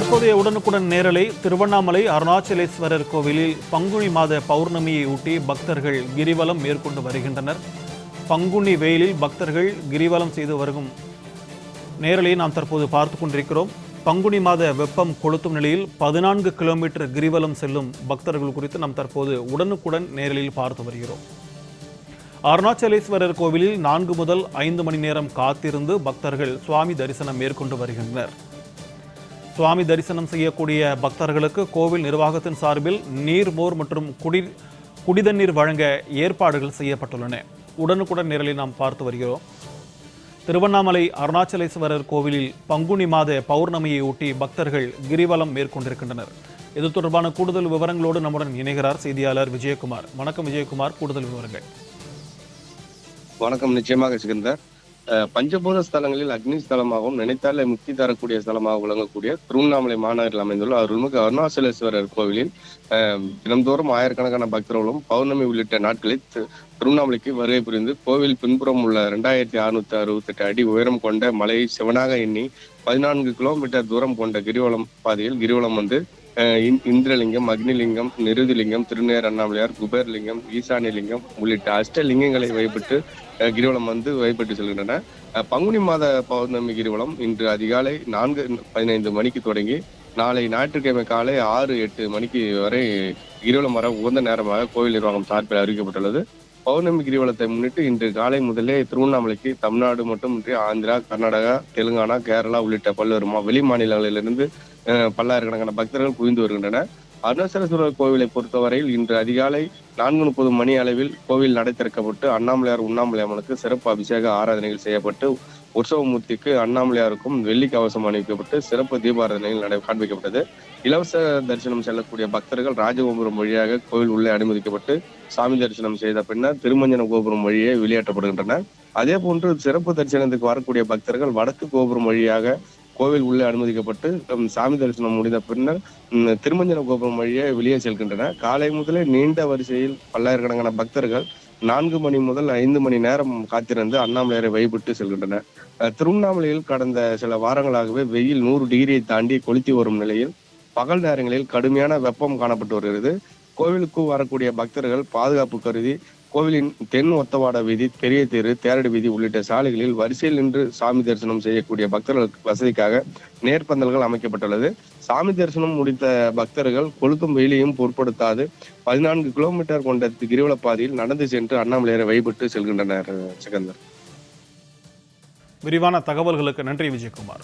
தற்போதைய உடனுக்குடன் நேரலை திருவண்ணாமலை அருணாச்சலேஸ்வரர் கோவிலில் பங்குனி மாத பௌர்ணமியை ஒட்டி பக்தர்கள் கிரிவலம் மேற்கொண்டு வருகின்றனர். பங்குனி வெயிலில் பக்தர்கள் கிரிவலம் செய்து வரும் நேரலை நாம் தற்போது பார்த்து கொண்டிருக்கிறோம். பங்குனி மாத வெப்பம் கொளுத்தும் நிலையில் பதினான்கு கிலோமீட்டர் கிரிவலம் செல்லும் பக்தர்கள் குறித்து நாம் தற்போது உடனுக்குடன் நேரலில் பார்த்து வருகிறோம். அருணாச்சலேஸ்வரர் கோவிலில் நான்கு முதல் ஐந்து மணி நேரம் காத்திருந்து பக்தர்கள் சுவாமி தரிசனம் மேற்கொண்டு வருகின்றனர். சுவாமி தரிசனம் செய்யக்கூடிய பக்தர்களுக்கு கோவில் நிர்வாகத்தின் சார்பில் நீர்மோர் மற்றும் குடி குடிதண்ணீர் வழங்க ஏற்பாடுகள் செய்யப்பட்டுள்ளன. உடனுக்குடன் நிரலை நாம் பார்த்து வருகிறோம். திருவண்ணாமலை அருணாச்சலேஸ்வரர் கோவிலில் பங்குனி மாத பௌர்ணமியை ஒட்டி பக்தர்கள் கிரிவலம் மேற்கொண்டிருக்கின்றனர். இது தொடர்பான கூடுதல் விவரங்களோடு நம்முடன் இணைகிறார் செய்தியாளர் விஜயகுமார். வணக்கம் விஜயகுமார். கூடுதல் விவரங்கள். வணக்கம். நிச்சயமாக சிகந்தர். பஞ்சபூத ஸ்தலங்களில் அக்னி ஸ்தலமாகவும் நினைத்தாலே முக்தி தரக்கூடிய ஸ்தலமாக விளங்கக்கூடிய திருவண்ணாமலை மாநகரில் அமைந்துள்ள அருள்மிகு அருணாச்சலேஸ்வரர் கோவிலில் அஹ், தினந்தோறும் ஆயிரக்கணக்கான பக்தர்களும் பௌர்ணமி உள்ளிட்ட நாட்களில் திருவண்ணாமலைக்கு வருகை புரிந்து கோவில் பின்புறம் உள்ள இரண்டாயிரத்தி அறுநூத்தி அறுபத்தெட்டு அடி உயரம் கொண்ட மலையை சிவனாக எண்ணி பதினான்கு கிலோமீட்டர் தூரம் கொண்ட கிரிவலம் பாதையில் கிரிவலம் வந்து இந்திரலிங்கம் அக்னிலிங்கம் நிருதிலிங்கம் திருநேர் அண்ணாமலையார் குபேர்லிங்கம் ஈசானிலிங்கம் உள்ளிட்ட அஷ்டலிங்கங்களை வழிபட்டு கிரிவலம் வந்து வழிபட்டு செல்கின்றன. பங்குனி மாத பௌர்ணமி கிரிவலம் இன்று அதிகாலை நான்கு பதினைந்து மணிக்கு தொடங்கி நாளை ஞாயிற்றுக்கிழமை காலை ஆறு எட்டு மணிக்கு வரை கிரிவலம் வர உகந்த நேரமாக கோவில் நிர்வாகம் சார்பில் அறிவிக்கப்பட்டுள்ளது. பௌர்ணமி கிரிவலத்தை முன்னிட்டு இன்று காலை முதலே திருவண்ணாமலைக்கு தமிழ்நாடு மட்டுமின்றி ஆந்திரா கர்நாடகா தெலுங்கானா கேரளா உள்ளிட்ட பல்வேறு மா- வெளி மாநிலங்களிலிருந்து அஹ், பல்லாயிரக்கணக்கான பக்தர்கள் குவிந்து வருகின்றனர். அருணாச்சலேஸ்வரர் கோவிலை பொறுத்தவரையில் இன்று அதிகாலை நான்கு முப்பது மணி அளவில் கோவில் நடை திறக்கப்பட்டு அண்ணாமலையார் உண்ணாமலை அம்மனுக்கு சிறப்பு அபிஷேக ஆராதனைகள் செய்யப்பட்டு உற்சவமூர்த்திக்கு அண்ணாமலையாருக்கும் வெள்ளி கவசம் அணிவிக்கப்பட்டு சிறப்பு தீபாரதனையில் நடை காண்பிக்கப்பட்டது. இலவச தரிசனம் செல்லக்கூடிய பக்தர்கள் ராஜகோபுரம் வழியாக கோவில் உள்ளே அனுமதிக்கப்பட்டு சாமி தரிசனம் செய்த பின்னர் திருமஞ்சன கோபுரம் வழியே வெளியேற்றப்படுகின்றனர் அதே போன்று சிறப்பு தரிசனத்துக்கு வரக்கூடிய பக்தர்கள் வடக்கு கோபுரம் வழியாக கோவில் உள்ளே அனுமதிக்கப்பட்டு சாமி தரிசனம் முடிந்த பின்னர் திருமஞ்சன கோபுரம் வழியே வெளியே செல்கின்றனர். காலை முதலே நீண்ட வரிசையில் பல்லாயிரக்கணக்கான பக்தர்கள் நான்கு மணி முதல் ஐந்து மணி நேரம் காத்திருந்து அண்ணாமலையாரை வழிபட்டு செல்கின்றன. அஹ், திருவண்ணாமலையில் கடந்த சில வாரங்களாகவே வெயில் நூறு டிகிரியை தாண்டி கொளுத்தி வரும் நிலையில் பகல் நேரங்களில் கடுமையான வெப்பம் காணப்பட்டு வருகிறது. கோவிலுக்கு வரக்கூடிய பக்தர்கள் பாதுகாப்பு கருதி கோவிலின் தென் ஒத்தவாட வீதி பெரிய தெரு தேரடி வீதி உள்ளிட்ட சாலைகளில் வரிசையில் நின்று சாமி தரிசனம் செய்யக்கூடிய பக்தர்களுக்கு வசதிக்காக நேர்பந்தல்கள் அமைக்கப்பட்டுள்ளது. சாமி தரிசனம் முடித்த பக்தர்கள் கொளுத்தும் வெயிலையும் பொருட்படுத்தாது பதினான்கு கிலோமீட்டர் கொண்ட கிரிவல பாதையில் நடந்து சென்று அண்ணாமலையரை வழிபட்டு செல்கின்றனர் சிகந்தர் விரிவான தகவல்களுக்கு நன்றி விஜயகுமார்.